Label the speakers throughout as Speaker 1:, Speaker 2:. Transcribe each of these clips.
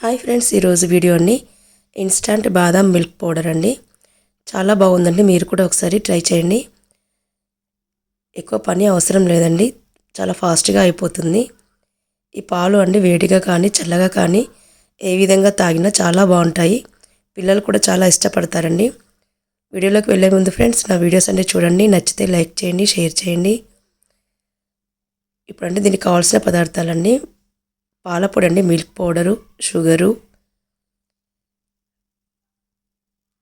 Speaker 1: Hi friends ఈరోజు వీడియోని instant బాదం మిల్క్ పౌడర్ అండి. చాలా బాగుందండి మీరు కూడా ఒకసారి ట్రై చేయండి. ఎక్కువ పని అవసరం లేదండి చాలా ఫాస్ట్గా అయిపోతుంది. ఈ పాలు అండి వేడిగా కానీ చల్లగా కానీ ఏ విధంగా తాగినా చాలా బాగుంటాయి. పిల్లలు కూడా చాలా ఇష్టపడతారండి. వీడియోలోకి వెళ్ళే ముందు ఫ్రెండ్స్ నా వీడియోస్ అంటే చూడండి నచ్చితే లైక్ చేయండి షేర్ చేయండి. ఇప్పుడంటే దీనికి కావాల్సిన పదార్థాలండి పాలపొడి అండి మిల్క్ పౌడరు షుగరు.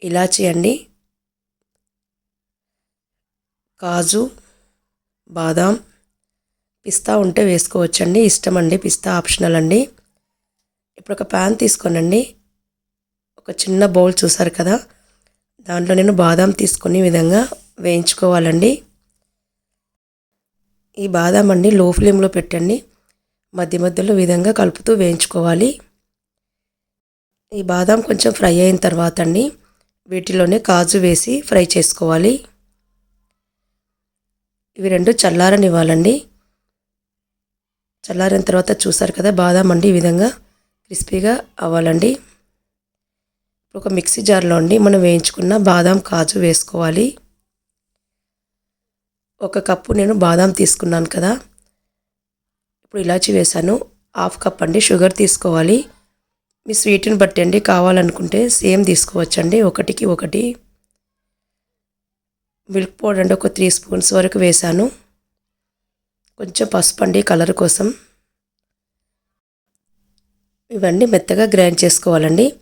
Speaker 1: ఇలాచీ అండి. కాజు బాదాం. పిస్తా ఉంటే వేసుకోవచ్చండి. ఇష్టం అండి పిస్తా ఆప్షనల్ అండి. ఇప్పుడు ఒక ప్యాన్ తీసుకోనండి. ఒక చిన్న బౌల్ చూసారు కదా? దాంట్లో నేను బాదాం తీసుకుని విధంగా వేయించుకోవాలండి. ఈ బాదాం అండి లో ఫ్లేమ్లో పెట్టండి. మధ్య మధ్యలో విధంగా కలుపుతూ వేయించుకోవాలి. ఈ బాదాం కొంచెం ఫ్రై అయిన తర్వాత అండి వీటిలోనే కాజు వేసి ఫ్రై చేసుకోవాలి. ఇవి రెండు చల్లారనివ్వాలండి. చల్లారిన తర్వాత చూసారు కదా బాదాం అండి ఈ విధంగా క్రిస్పీగా అవ్వాలండి. ఒక మిక్సీ జార్లో అండి మనం వేయించుకున్న బాదాం కాజు వేసుకోవాలి. ఒక కప్పు నేను బాదాం తీసుకున్నాను కదా. ఇప్పుడు ఇలాచి వేసాను హాఫ్ కప్ అండి. షుగర్ తీసుకోవాలి. మీ స్వీట్ని బట్టి అండి. కావాలనుకుంటే సేమ్ తీసుకోవచ్చండి. ఒకటికి ఒకటి మిల్క్ పౌడర్ అండి. ఒక త్రీ స్పూన్స్ వరకు వేసాను కొంచెం పసుపు అండి కలర్ కోసం. ఇవన్నీ మెత్తగా గ్రైండ్ చేసుకోవాలండి.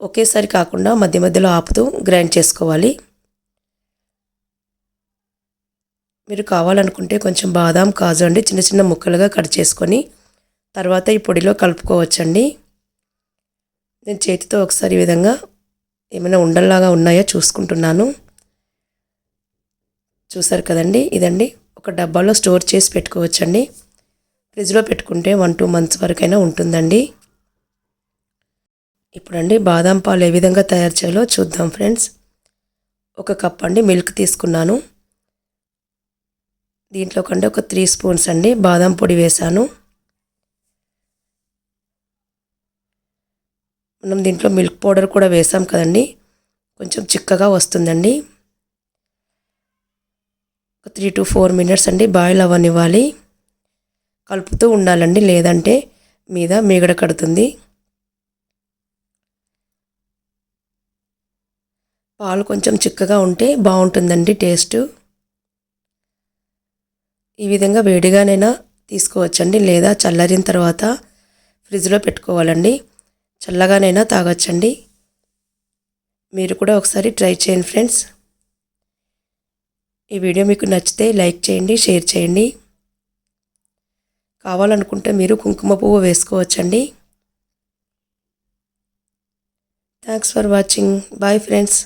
Speaker 1: ఒకేసారి కాకుండా మధ్య మధ్యలో ఆపుతూ గ్రైండ్ చేసుకోవాలి. మీరు కావాలనుకుంటే కొంచెం బాదాం కాజు అండి చిన్న చిన్న ముక్కలుగా కట్ చేసుకొని తర్వాత ఈ పొడిలో కలుపుకోవచ్చండి. నేను చేతితో ఒకసారి ఈ విధంగా ఏమైనా ఉండల్లాగా ఉన్నాయో చూసుకుంటున్నాను. చూసారు కదండి? ఇదండి. ఒక డబ్బాలో స్టోర్ చేసి పెట్టుకోవచ్చండి. ఫ్రిడ్జ్లో పెట్టుకుంటే వన్ టూ మంత్స్ వరకైనా ఉంటుందండి. ఇప్పుడండి బాదం పాలు ఏ విధంగా తయారు చేయాలో చూద్దాం ఫ్రెండ్స్. ఒక కప్ అండి మిల్క్ తీసుకున్నాను. దీంట్లో కంటే ఒక త్రీ స్పూన్స్ అండి. బాదం పొడి వేసాను. మనం దీంట్లో మిల్క్ పౌడర్ కూడా వేసాం కదండి. కొంచెం చిక్కగా వస్తుందండి. ఒక త్రీ టు ఫోర్ మినిట్స్ అండి బాయిల్ అవ్వనివ్వాలి. కలుపుతూ ఉండాలండి లేదంటే మీద మీగడ కడుతుంది. పాలు కొంచెం చిక్కగా ఉంటే బాగుంటుందండి టేస్ట్. ఈ విధంగా వేడిగానైనా తీసుకోవచ్చండి లేదా చల్లరిన తర్వాత ఫ్రిడ్జ్లో పెట్టుకోవాలండి. చల్లగానైనా తాగొచ్చండి. మీరు కూడా ఒకసారి ట్రై చేయండి ఫ్రెండ్స్. ఈ వీడియో మీకు నచ్చితే లైక్ చేయండి షేర్ చేయండి. కావాలనుకుంటే మీరు కుంకుమ పువ్వు వేసుకోవచ్చండి. Thanks for watching. Bye friends.